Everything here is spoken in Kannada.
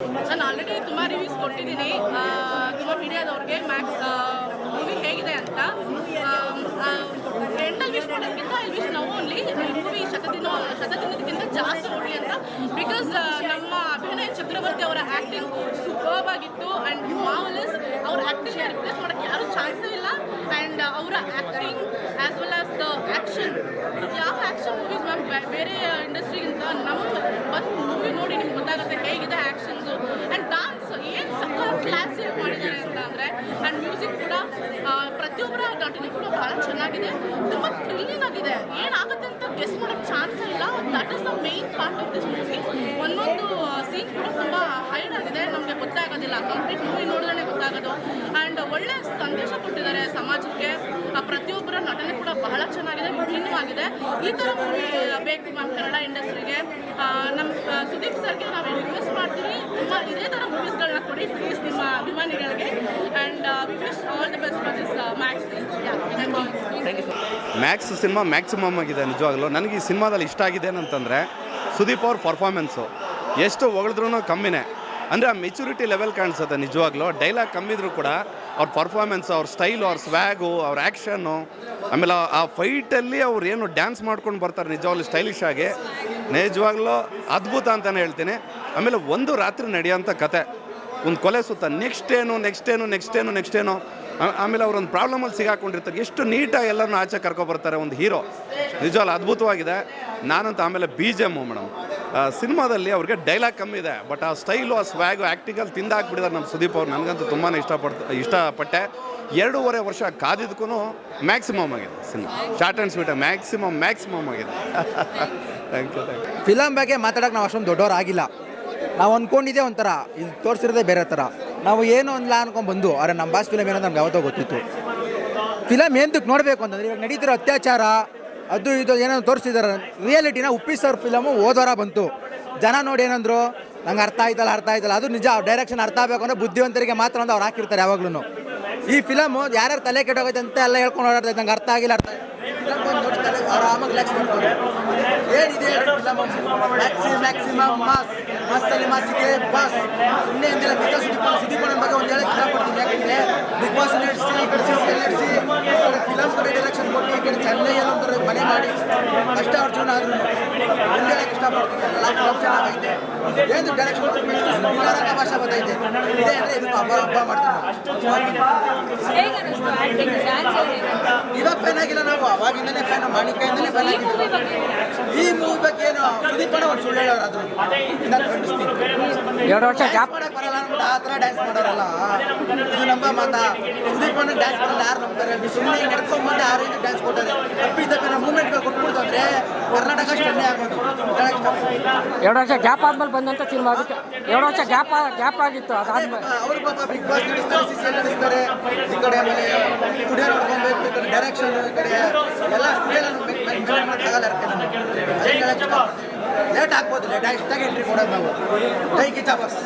ನಾನು ಆಲ್ರೆಡಿ ತುಂಬ ರಿವ್ಯೂಸ್ ಕೊಟ್ಟಿದ್ದೀನಿ. ತುಂಬ ಮೀಡಿಯಾದವ್ರಿಗೆ ಮ್ಯಾಕ್ಸ್ ಮೂವಿ ಹೇಗಿದೆ ಅಂತ. ಎಂಡಲ್ಲಿ ವಿಶ್ ಮಾಡೋದಕ್ಕಿಂತ ಐ ವಿಶ್ ನಾವು ಓನ್ಲಿ ಮೂವಿ ಶತದಿನ ಶತದಿನದಕ್ಕಿಂತ ಜಾಸ್ತಿ ನೋಡಿ ಅಂತ. ಬಿಕಾಸ್ ನಮ್ಮ ಅಭಿನಯ ಚಕ್ರವರ್ತಿ ಅವರ ಆ್ಯಕ್ಟಿಂಗ್ ಸೂಪರ್ಬ್ ಆಗಿತ್ತು. ಆ್ಯಂಡ್ ಮಾವಲಸ್ ಅವ್ರ ಆ್ಯಕ್ಟಿಂಗ್ ರಿಪ್ಲೇಸ್ ಮಾಡೋಕ್ಕೆ ಯಾರು ಚಾನ್ಸೇ ಇಲ್ಲ. ಆ್ಯಂಡ್ ಅವರ acting as well as the action ಯಾವ ಆ್ಯಕ್ಷನ್ ಮೂವೀಸ್ ಮ್ಯಾಮ್? ಬೇರೆ ಇಂಡಸ್ಟ್ರಿಗಿಂತ ನಮ್ಮ ಒಂದು ಮೂವಿ ನೋಡಿ ನಿಮ್ಗೆ ಗೊತ್ತಾಗುತ್ತೆ ಹೇಗಿದೆ ಆ್ಯಕ್ಷನ್ಸು ಆ್ಯಂಡ್ ಡಾನ್ಸ್ ಏನು ಸಕ್ಕತ್ ಕ್ಲಾಸಿ ಮಾಡಿದ್ದಾರೆ ಅಂತ ಅಂದರೆ ಆ್ಯಂಡ್ ಮ್ಯೂಸಿಕ್ ಕೂಡ ಪ್ರತಿಯೊಬ್ಬರ ನಟನೆ ಕೂಡ ಭಾಳ ಚೆನ್ನಾಗಿದೆ. ತುಂಬ ಥ್ರಿಲ್ಲಿಂಗ್ ಆಗಿದೆ. ಏನಾಗುತ್ತೆ ಅಂತ ಗೆಸ್ ಮಾಡೋಕ್ಕೆ ಚಾನ್ಸ್ ಇಲ್ಲ. That is the main part of this movie ಒಂದೊಂದು ಸೀನ್ ಕೂಡ ತುಂಬ ಹೈಡ್ ಆಗಿದೆ. ನಮಗೆ ಗೊತ್ತಾಗೋದಿಲ್ಲ ಕಂಪ್ಲೀಟ್ ಮೂವಿ ನೋಡಿದ್ರೆ ಗೊತ್ತಾಗೋದು. ಆ್ಯಂಡ್ ಒಳ್ಳೆ ಸಂದೇಶ ಕೊಟ್ಟಿದ್ದಾರೆ ಸಮಾಜಕ್ಕೆ. ಪ್ರತಿಯೊಬ್ಬರ ನಟನೆ ಕೂಡ ಬಹಳ ಚೆನ್ನಾಗಿದೆ. ವಿಭಿನ್ನವಾಗಿದೆ ಈ ಥರ ಮೂವಿ ಬೇಕು ನಮ್ಮ ಕನ್ನಡ ಇಂಡಸ್ಟ್ರಿಗೆ ನಮ್ಮ ಸುದೀಪ್ ಸರ್ಗೆ ನಾವು ರಿಕ್ವೆಸ್ಟ್ ಮಾಡ್ತೀವಿ ತುಂಬ ಇದೇ ಥರ ಮೂವೀಸ್ಗಳನ್ನ ಕೊಡಿ ಪ್ಲೀಸ್ ನಿಮ್ಮ ಅಭಿಮಾನಿಗಳಿಗೆ and wish all the best for this Max thank you Max cinema maximum ಆಗಿದೆ ನಿಜವಾಗ್ಲೂ. ನನಗೆ ಈ ಸಿನಿಮಾದಲ್ಲಿ ಇಷ್ಟ ಆಗಿದೆ ಏನಂತಂದರೆ ಸುದೀಪ್ ಅವ್ರ ಪರ್ಫಾರ್ಮೆನ್ಸು ಎಷ್ಟು ಹೊಗಳಿದ್ರೂ ಕಮ್ಮಿನೇ. ಅಂದರೆ ಆ ಮೆಚುರಿಟಿ ಲೆವೆಲ್ ಕಾಣಿಸುತ್ತೆ ನಿಜವಾಗ್ಲೂ. ಡೈಲಾಗ್ ಕಮ್ಮಿದ್ರೂ ಕೂಡ ಅವ್ರ ಪರ್ಫಾರ್ಮೆನ್ಸ್ ಅವ್ರ ಸ್ಟೈಲು ಅವ್ರ ಸ್ವ್ಯಾಗು ಅವ್ರ ಆ್ಯಕ್ಷನ್ನು ಆಮೇಲೆ ಆ- ಆ ಫೈಟಲ್ಲಿ ಅವ್ರು ಏನು ಡ್ಯಾನ್ಸ್ ಮಾಡ್ಕೊಂಡು ಬರ್ತಾರೆ ನಿಜವಾಗ್ಲೂ ಸ್ಟೈಲಿಶ್ ಆಗಿ. ನಿಜವಾಗ್ಲೂ ಅದ್ಭುತ ಅಂತಲೇ ಹೇಳ್ತೀನಿ. ಆಮೇಲೆ ಒಂದು ರಾತ್ರಿ ನಡೆಯೋಂಥ ಕತೆ. ಒಂದು ಕೊಲೆ ಸುತ್ತ ನೆಕ್ಸ್ಟ್ ಏನು ನೆಕ್ಸ್ಟ್ ಏನು ನೆಕ್ಸ್ಟ್ ಏನು ನೆಕ್ಸ್ಟ್ ಏನು? ಆಮೇಲೆ ಅವ್ರೊಂದು ಪ್ರಾಬ್ಲಮಲ್ಲಿ ಸಿಗಾಕೊಂಡಿರ್ತಾರೆ. ಎಷ್ಟು ನೀಟಾಗಿ ಎಲ್ಲರನ್ನೂ ಆಚೆ ಕರ್ಕೊಬರ್ತಾರೆ ಒಂದು ಹೀರೋ ನಿಜವಲ್ಲ ಅದ್ಭುತವಾಗಿದೆ. ನಾನಂತ ಆಮೇಲೆ ಬಿ ಜಿ ಎಮ್ಮು ಮೇಡಮ್ ಸಿನಿಮಾದಲ್ಲಿ ಅವ್ರಿಗೆ ಡೈಲಾಗ್ ಕಮ್ಮಿ ಇದೆ ಬಟ್ ಆ ಸ್ಟೈಲು ಆ ಸ್ವ್ಯಾಗು ಆ್ಯಕ್ಟಿಂಗಲ್ಲಿ ತಿಂದಾಕ್ಬಿಟ್ಟಿದ್ದಾರೆ ನಮ್ಮ ಸುದೀಪ್ ಅವ್ರು. ನನಗಂತೂ ತುಂಬಾ ಇಷ್ಟಪಡ್ತ, ಇಷ್ಟಪಟ್ಟೆ. ಎರಡೂವರೆ ವರ್ಷ ಕಾದಿದ್ದಕ್ಕೂ ಮ್ಯಾಕ್ಸಿಮಮ್ ಆಗಿದೆ cinema. Short and sweet maximum maximum ಆಗಿದೆ. Thank you thank you film ಬಗ್ಗೆ ಮಾತಾಡೋಕೆ ನಾವು ಅಷ್ಟೊಂದು ದೊಡ್ಡವ್ರು ಆಗಿಲ್ಲ. ನಾವು ಅಂದ್ಕೊಂಡಿದ್ದೆ ಒಂಥರ, ಇದು ತೋರಿಸಿರೋದೇ ಬೇರೆ ಥರ ನಾವು ಏನು ಅನ್ಲ ಅನ್ಕೊಂಡು ಬಂದು ಆದರೆ ನಮ್ಮ ಬಾಸ್ ಫಿಲಮ್ ಏನೋ ನಮ್ಗೆ ಯಾವತ್ತೋ ಗೊತ್ತಿತ್ತು. ಫಿಲಮ್ ಏನಕ್ಕೆ ನೋಡಬೇಕು ಅಂತಂದ್ರೆ, ಇವಾಗ ನಡೀತಿರೋ ಅತ್ಯಾಚಾರ, ಅದು ಇದು ಏನೋ ತೋರಿಸಿದಾರೆ. ರಿಯಾಲಿಟಿನ ಉಪ್ಪಿಸೋರ್ ಫಿಲಮು ಓದೋರ ಬಂತು. ಜನ ನೋಡಿ ಏನಂದ್ರು, ನಂಗೆ ಅರ್ಥ ಆಯ್ತಲ್ಲ ಅರ್ಥ ಆಯ್ತಲ್ಲ, ಅದು ನಿಜ ಡೈರೆಕ್ಷನ್ ಅರ್ಥ ಆಗಬೇಕು ಅಂದರೆ ಬುದ್ಧಿವಂತರಿಗೆ ಮಾತ್ರ ಒಂದು ಅವ್ರು ಹಾಕಿರ್ತಾರೆ ಯಾವಾಗ್ಲೂ ಈ ಫಿಲಮು ಯಾರ್ಯಾರು ತಲೆ ಕೆಟ್ಟೋಗೈತೆ ಅಂತ ಎಲ್ಲ ಹೇಳ್ಕೊಂಡು ಓಡಾಡ್ತೈತೆ ನಂಗೆ ಅರ್ಥ ಆಗಿಲ್ಲ, ಅರ್ಥ ಫಿಲಮ್ ಒಂದು ನೋಡಿ ತಲೆ ಆರಾಮಾಗಿ ರಿಲ್ಯಾಕ್ಸ್ ಮಾಡ್ಕೊಂಡು ಏನಿದೆ ಫಿಲಮ್ ಮ್ಯಾಕ್ಸಿ ಮ್ಯಾಕ್ಸಿಮಮ್ ಮಾಸ್ ಮಾಸಲ್ಲಿ ಮಾಸಿಗೆ ಬಾಸ್ ಸುಮ್ಮನೆ ಅಂದಿಲ್ಲ ಬಿಗ್ ಸುದೀಪ್ ಸುದೀಪನ ಬಗ್ಗೆ ಒಂದು ಹೇಳಕ್ಕೆ ಇಷ್ಟಪಡ್ತೀನಿ ಯಾಕಂದರೆ ಬಿಗ್ ಬಾಸ್ ನಡೆಸಿ, ಈ ನಡೆಸಿ ಫಿಲಮ್ ಕಡೆ ಕೊಟ್ಟು, ಈ ಕಡೆ ಚೆನ್ನೈಯಲ್ಲಿ ಒಂದು ಮನೆ ಮಾಡಿ ಕಷ್ಟ ಅರ್ಜುನ ಆದ್ರೂ ಒಂದು ಹೇಳಕ್ಕೆ ಇಷ್ಟಪಡ್ತೀನಿ ಎಲ್ಲ ಫಿಲಮ್ ಚೆನ್ನಾಗೈತೆ. ಏನು ಡೈರೆಕ್ಷನ್ ಕೊಟ್ಟು ಭಾಷೆ ಬಂದೈತೆ ಇದೇ ಅಂದರೆ ಇದಕ್ಕೆ ಹಬ್ಬ ಹಬ್ಬ ಮಾಡ್ತೀವಿ ಹೇಗೆ ಅನಿಸ್ತು ಆಕ್ಟಿಂಗ್ ಡ್ಯಾನ್ಸ್ ಇವಾಗ ಫ್ಯಾನ್ ಆಗಿಲ್ಲ ನಾವು. ಅವಾಗಿಂದನೇ ಫ್ಯಾನ್ ಮಾಣಿಕೆಯಿಂದಲೇ ಫ್ಯಾನ್ ಬಗ್ಗೆ ಈ ಮೂವಿ ಬಗ್ಗೆ ಏನು ಸುದೀಪನ ಒಂದು ಸುಳ್ಳು ಹೇಳೋರು ಅದು ಎರಡು ವರ್ಷ ಗ್ಯಾಪ್ ಮಾಡಕ್ ಬರಲ್ಲ ಅಂದ್ಬಿಟ್ಟು ಆ ಥರ ಡ್ಯಾನ್ಸ್ ಮಾಡೋರಲ್ಲ. ಇದು ನಮ್ಮ ಮಾತಾ. ಸುದೀಪನ ಡ್ಯಾನ್ಸ್ ಮಾಡಲ್ಲ ಯಾರು ನಂಬ್ತಾರೆ? ಸುಮ್ಮನೆ ನಡ್ಕೊಂಡ್ಬಂದು ಆ ರೀತಿ ಡ್ಯಾನ್ಸ್ ಕೊಟ್ಟಾರೆ. ಅಪ್ಪಿ ತಪ್ಪಿನ ಮೂಮೆಂಟ್ಗಳು ಕೊಟ್ಬಿಡ್ತು ಅಂದ್ರೆ ಕರ್ನಾಟಕ ಅಷ್ಟೇ ಆಗೋದು. ಎರಡು ವರ್ಷ ಗ್ಯಾಪ್ ಆದ್ಮೇಲೆ ಬಂದಂತ ಸಿನಿಮಾ ಅದಕ್ಕೆ. ಎರಡು ವರ್ಷ ಗ್ಯಾಪ್ ಗ್ಯಾಪ್ ಆಗಿತ್ತು ಅದಾದ್ಮೇಲೆ. ಅವ್ರು ಪಾಪ ಬಿಗ್ ಬಾಸ್ ನಡೆಸ್ತಾರೆ ಸಿ ಸಿ ನಡೆಸ್ತಾರೆ. ಈ ಕಡೆ ಆಮೇಲೆ ಸ್ಟುಡಿಯೋ ನೋಡ್ಕೊಬೇಕು ಈ ಕಡೆ ಡೈರೆಕ್ಷನ್ ಈ ಕಡೆ ಎಲ್ಲ ಸ್ಟುಡಿಯೋ ಮಾಡೋಕ್ಕಾಗಲ್ಲ ಲೇಟ್ ಆಗ್ಬೋದು ಲೇಟ್ ಇಷ್ಟಾಗಿ ಎಂಟ್ರಿ ಕೊಡೋದು ನಾವು ಕೈ ಕಿಚ್ಚ ಬಸ್